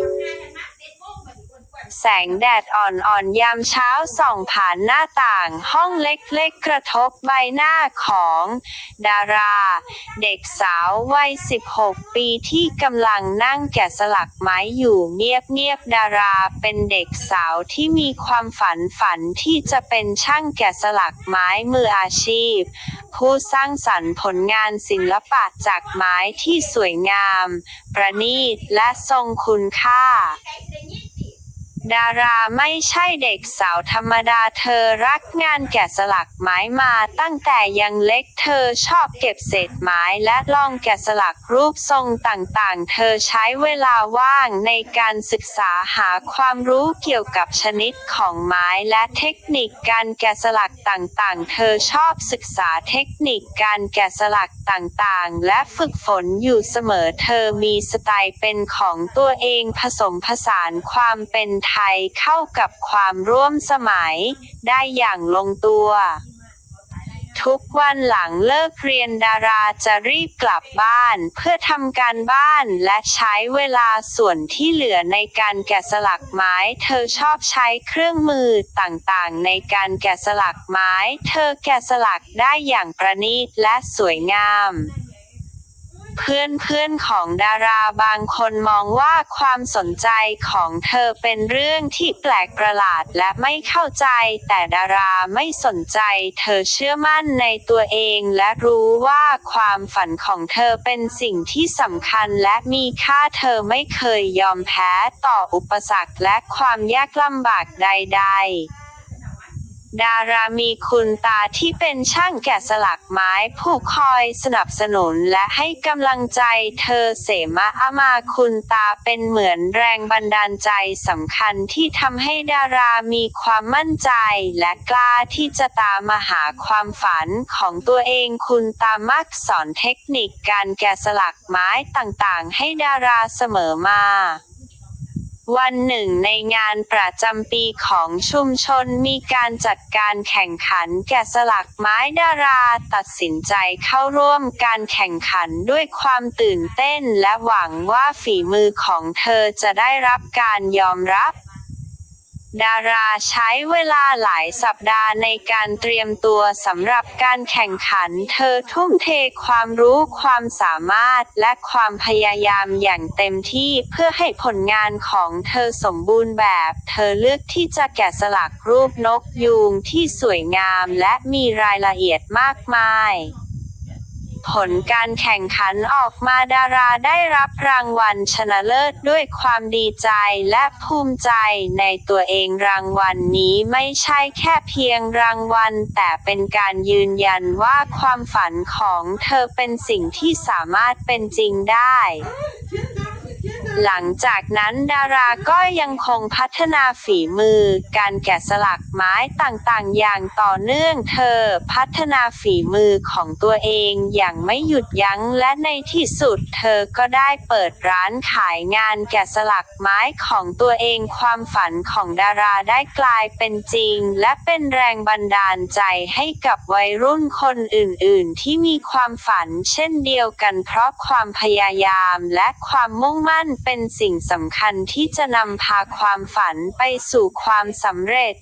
Okay. แสงแดดอ่อนๆยามเช้าส่องผ่านหน้าต่างห้องเล็กๆกระทบใบหน้าของ ดารา เด็กสาววัย 16 ปีที่กำลังนั่งแกะสลักไม้อยู่เงียบๆดาราเป็นเด็กสาวที่มีความฝันฝันที่จะเป็นช่างแกะสลักไม้มืออาชีพ ผู้สร้างสรรค์ผลงานศิลปะจากไม้ที่สวยงาม ประณีตและทรงคุณค่า ดาราไม่ใช่เด็กสาวธรรมดาเธอรักงานแกะสลักไม้มาตั้งแต่ยังเล็กเธอชอบเก็บเศษไม้และลองแกะสลักรูปทรงต่างๆ เธอใช้เวลาว่างในการศึกษาหาความรู้เกี่ยวกับชนิดของไม้และเทคนิคการแกะสลักต่างๆ เธอชอบศึกษาเทคนิคการแกะสลักต่างๆ และฝึกฝนอยู่เสมอเธอมีสไตล์เป็นของตัวเองผสมผสานความเป็นไทยเข้ากับความร่วมสมัย ได้อย่างลงตัว ทุกวันหลังเลิกเรียนดาราจะรีบกลับบ้านเพื่อทำการบ้านและใช้เวลาส่วนที่เหลือในการแกะสลักไม้ เธอชอบใช้เครื่องมือต่างๆ ในการแกะสลักไม้ เธอแกะสลักได้อย่างประณีตและสวยงาม เพื่อนเพื่อนๆของดาราบางคนมองว่าความสนใจของเธอเป็นเรื่องที่แปลกประหลาดและไม่เข้าใจ แต่ดาราไม่สนใจ เธอเชื่อมั่นในตัวเองและรู้ว่าความฝันของเธอเป็นสิ่งที่สำคัญและมีค่าเธอไม่เคยยอมแพ้ต่ออุปสรรคและความยากลำบากใด ๆ ดารามีคุณตาที่เป็นช่างแกะสลักไม้ผู้คอยสนับสนุนและให้กำลังใจเธอเสมาอามาคุณตาเป็นเหมือนแรงบันดาลใจสำคัญที่ทำให้ดารามีความมั่นใจและกล้าที่จะตามมาหาความฝันของตัวเองคุณตามักสอนเทคนิคการแกะสลักไม้ต่างๆ ให้ดาราเสมอมา วันหนึ่งในงานประจำปีของชุมชนมีการจัดการแข่งขันแกะสลักไม้ดาราตัดสินใจเข้าร่วมการแข่งขันด้วยความตื่นเต้นและหวังว่าฝีมือของเธอจะได้รับการยอมรับ ดาราใช้เวลาหลายสัปดาห์ในการเตรียมตัวสำหรับการแข่งขัน เธอทุ่มเทความรู้ความสามารถและความพยายามอย่างเต็มที่เพื่อให้ผลงานของเธอสมบูรณ์แบบ เธอเลือกที่จะแกะสลักรูปนกยูงที่สวยงามและมีรายละเอียดมากมาย ผลการแข่งขันออกมาดาราได้รับรางวัลชนะเลิศด้วยความดีใจและภูมิใจในตัวเองรางวัลนนี้ไม่ใช่แค่เพียงรางวัล แต่เป็นการยืนยันว่าความฝันของเธอเป็นสิ่งที่สามารถเป็นจริงได้ หลังจากนั้นดาราก็ยังคงพัฒนาฝีมือ การแกะสลักไม้ต่างๆ อย่างต่อเนื่องเธอ พัฒนาฝีมือของตัวเองอย่างไม่หยุดยั้งและในที่สุดเธอก็ได้เปิดร้านขายงานแกะสลักไม้ของตัวเองความฝันของดาราได้กลายเป็นจริง และเป็นแรงบันดาลใจให้กับวัยรุ่นคนอื่นๆ ที่มีความฝันเช่นเดียวกันเพราะความพยายามและความมุ่งมั่นเป็นสิ่งสำคัญที่จะนำพาความฝันไปสู่ความสำเร็จ